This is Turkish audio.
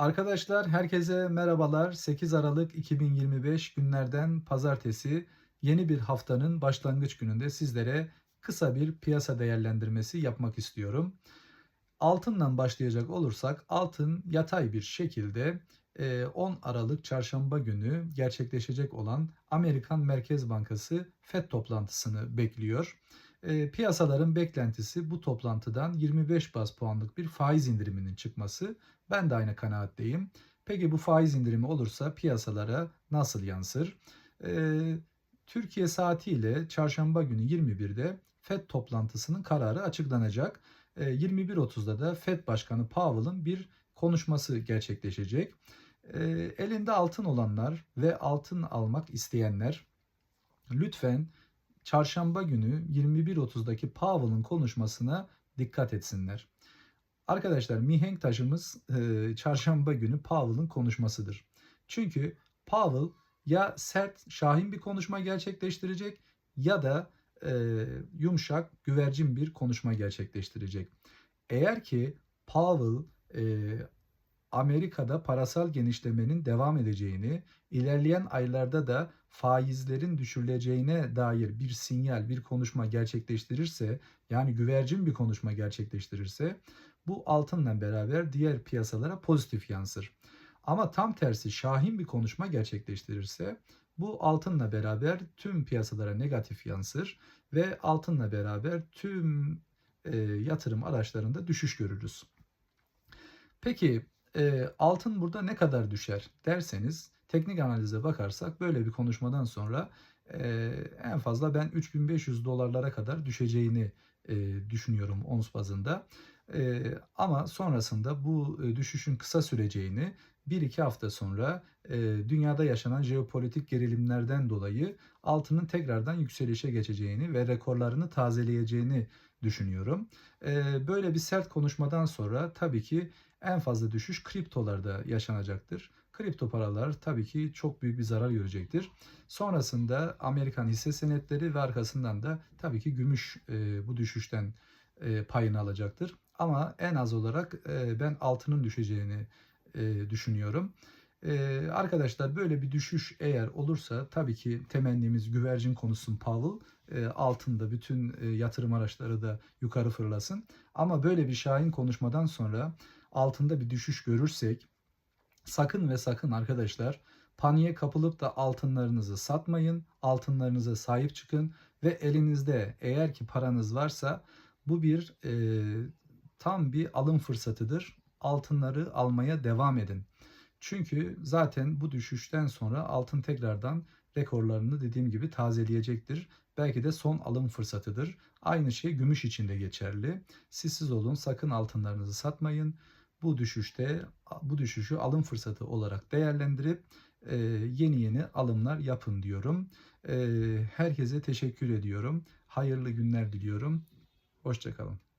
Arkadaşlar herkese merhabalar. 8 Aralık 2025 günlerden pazartesi yeni bir haftanın başlangıç gününde sizlere kısa bir piyasa değerlendirmesi yapmak istiyorum. Altından başlayacak olursak altın yatay bir şekilde e, 10 Aralık çarşamba günü gerçekleşecek olan Amerikan Merkez Bankası FED toplantısını bekliyor. E, piyasaların beklentisi bu toplantıdan 25 bas puanlık bir faiz indiriminin çıkması. Ben de aynı kanaatteyim. Peki bu faiz indirimi olursa piyasalara nasıl yansır? E, Türkiye saatiyle çarşamba günü 21'de FED toplantısının kararı açıklanacak. E, 21.30'da da FED Başkanı Powell'ın bir konuşması gerçekleşecek. E, elinde altın olanlar ve altın almak isteyenler lütfen çarşamba günü 21.30'daki Powell'ın konuşmasına dikkat etsinler. Arkadaşlar mihenk taşımız e, çarşamba günü Powell'ın konuşmasıdır. Çünkü Powell ya sert, şahin bir konuşma gerçekleştirecek ya da e, yumuşak, güvercin bir konuşma gerçekleştirecek. Eğer ki Powell e, Amerika'da parasal genişlemenin devam edeceğini, ilerleyen aylarda da faizlerin düşürüleceğine dair bir sinyal, bir konuşma gerçekleştirirse, yani güvercin bir konuşma gerçekleştirirse, bu altınla beraber diğer piyasalara pozitif yansır. Ama tam tersi şahin bir konuşma gerçekleştirirse, bu altınla beraber tüm piyasalara negatif yansır ve altınla beraber tüm e, yatırım araçlarında düşüş görürüz. Peki e, altın burada ne kadar düşer derseniz teknik analize bakarsak böyle bir konuşmadan sonra e, en fazla ben 3500 dolarlara kadar düşeceğini e, düşünüyorum ons bazında. E, ama sonrasında bu e, düşüşün kısa süreceğini 1-2 hafta sonra e, dünyada yaşanan jeopolitik gerilimlerden dolayı altının tekrardan yükselişe geçeceğini ve rekorlarını tazeleyeceğini düşünüyorum. E, böyle bir sert konuşmadan sonra tabii ki en fazla düşüş kriptolarda yaşanacaktır. Kripto paralar tabii ki çok büyük bir zarar görecektir. Sonrasında Amerikan hisse senetleri ve arkasından da tabii ki gümüş e, bu düşüşten e, payını alacaktır. Ama en az olarak e, ben altının düşeceğini e, düşünüyorum. E, arkadaşlar böyle bir düşüş eğer olursa tabii ki temennimiz güvercin konusun Powell e, altında bütün e, yatırım araçları da yukarı fırlasın. Ama böyle bir şahin konuşmadan sonra altında bir düşüş görürsek sakın ve sakın arkadaşlar paniğe kapılıp da altınlarınızı satmayın. Altınlarınıza sahip çıkın ve elinizde eğer ki paranız varsa bu bir e, tam bir alım fırsatıdır. Altınları almaya devam edin. Çünkü zaten bu düşüşten sonra altın tekrardan rekorlarını dediğim gibi tazeleyecektir. Belki de son alım fırsatıdır. Aynı şey gümüş için de geçerli. Sizsiz olun, sakın altınlarınızı satmayın. Bu düşüşte bu düşüşü alım fırsatı olarak değerlendirip e, yeni yeni alımlar yapın diyorum. E, herkese teşekkür ediyorum. Hayırlı günler diliyorum. Hoşçakalın.